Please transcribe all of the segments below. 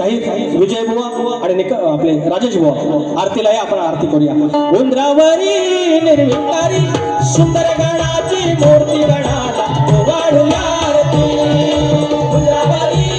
शाहीर विजय बुवा आणि निक आपले राजेश बुवा. आरतीला या आपण आरती करूया. उंदरावरी निर्विकारी सुंदर गणाची मूर्ती गणाला वाढूया आरती. उंदरावरी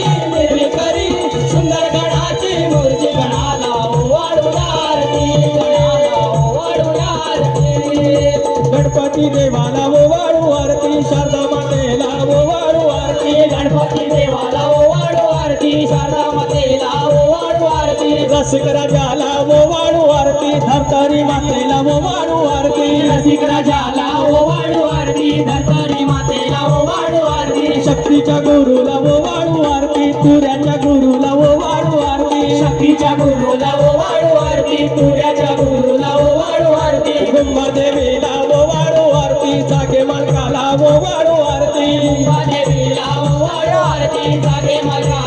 आरती रसिक राजाला वो वाढू आरती धरतरी मातेला वो वाळू आरती रसिक राजाला वो वाळू आरती धरतरी मातेला वो वाळू आरती शक्तीच्या गुरुला वो वाळू आरती तुऱ्याच्या गुरुला वो वाळू आरती शक्तीच्या गुरुला वो वाळू आरती तुऱ्याच्या गुरुला वो वाळू आरती कुंभदेवीला वो वाळू आरती जागे मालकाला वो वाळू आरती कुंभदेवीला वो वाळू आरती जागे मालकाला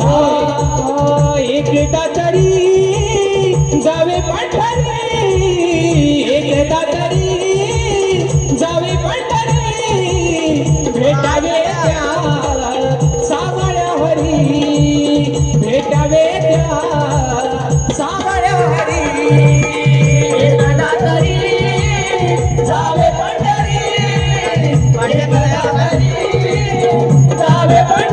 वो तरी जावे पंढरी एकदा तरी जावे पंढरी भेटावे त्या सावळ्या हरी भेटावे त्या सावळ्या हरी. एकदा तरी जावे पंढरी जावे पंढरी.